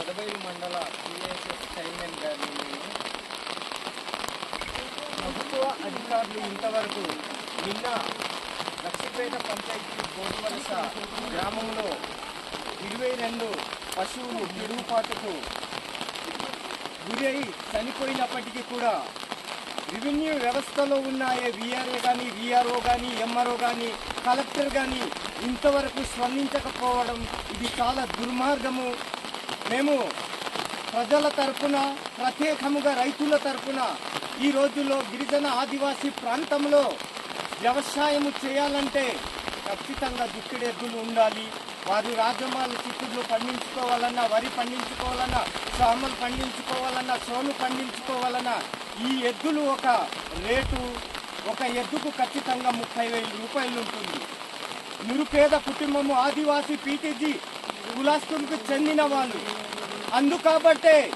పెదబైలు మండల BSS chairman గారిని నేను ప్రభుత్వ అధికారులు ఇంతవరకు నిన్న లక్ష్మీపేట పంచాయతీ గోటువలస గ్రామంలో ఇరవై రెండు పశువులు మెరుగుపాటుకు గురై చనిపోయినప్పటికీ కూడా రెవెన్యూ వ్యవస్థలో ఉన్న ఏ విఆర్ఏ కానీ విఆర్ఓ కానీ ఎంఆర్ఓ కానీ కలెక్టర్ కానీ ఇంతవరకు స్పందించకపోవడం ఇది చాలా దుర్మార్గము. మేము ప్రజల తరపున ప్రత్యేకముగా రైతుల తరపున ఈ రోజుల్లో గిరిజన ఆదివాసీ ప్రాంతంలో వ్యవసాయము చేయాలంటే ఖచ్చితంగా దుక్కిడెద్దులు ఉండాలి. వారి రాజమాలు చిక్కుళ్ళు పండించుకోవాలన్నా వరి పండించుకోవాలన్నా సామలు పండించుకోవాలన్నా సోను పండించుకోవాలన్నా ఈ ఎద్దులు ఒక రేటు ఒక ఎద్దుకు ఖచ్చితంగా ముప్పై వేల రూపాయలు ఉంటుంది. నిరుపేద కుటుంబము ఆదివాసీ పీటీజీ కులాస్తులకు చెందిన వాళ్ళు. అందుకాబట్టే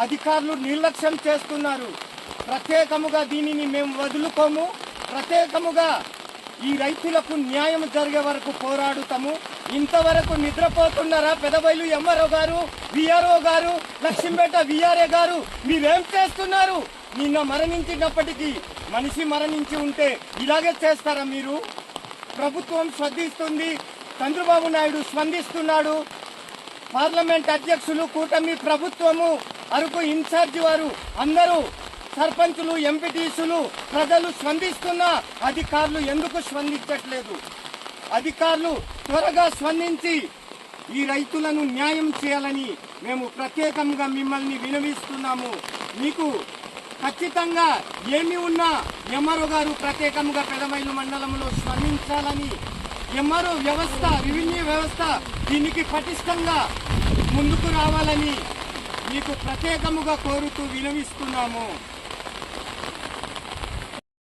అధికారులు నిర్లక్ష్యం చేస్తున్నారు. ప్రత్యేకముగా దీనిని మేము వదులుకోము. ప్రత్యేకముగా ఈ రైతులకు న్యాయం జరిగే వరకు పోరాడుతాము. ఇంతవరకు నిద్రపోతున్నారా పెదబైలు ఎంఆర్ఓ గారు విఆర్ఓ గారు లక్ష్మీపేట విఆర్ఏ గారు? మీరేం చేస్తున్నారు? నిన్న మరణించినప్పటికీ మనిషి మరణించి ఉంటే ఇలాగే చేస్తారా మీరు? ప్రభుత్వం శ్రద్ధిస్తుంది. చంద్రబాబు నాయుడు స్పందిస్తున్నాడు. పార్లమెంట్ అధ్యక్షులు కూటమి ప్రభుత్వము అరకు ఇన్ఛార్జి వారు అందరూ సర్పంచులు ఎంపీటీసులు ప్రజలు స్పందిస్తున్న అధికారులు ఎందుకు స్పందించట్లేదు? అధికారులు త్వరగా స్పందించి ఈ రైతులను న్యాయం చేయాలని మేము ప్రత్యేకంగా మిమ్మల్ని వినవిస్తున్నాము. మీకు ఖచ్చితంగా ఏమి ఉన్నా ఎమ్మరు గారు ప్రత్యేకంగా పెదమైలు మండలంలో స్పందించాలని ఎంఆర్ఓ వ్యవస్థ రెవెన్యూ వ్యవస్థ దీనికి పటిష్టంగా ముందుకు రావాలని మీకు ప్రత్యేకముగా కోరుతూ విలువిస్తున్నాము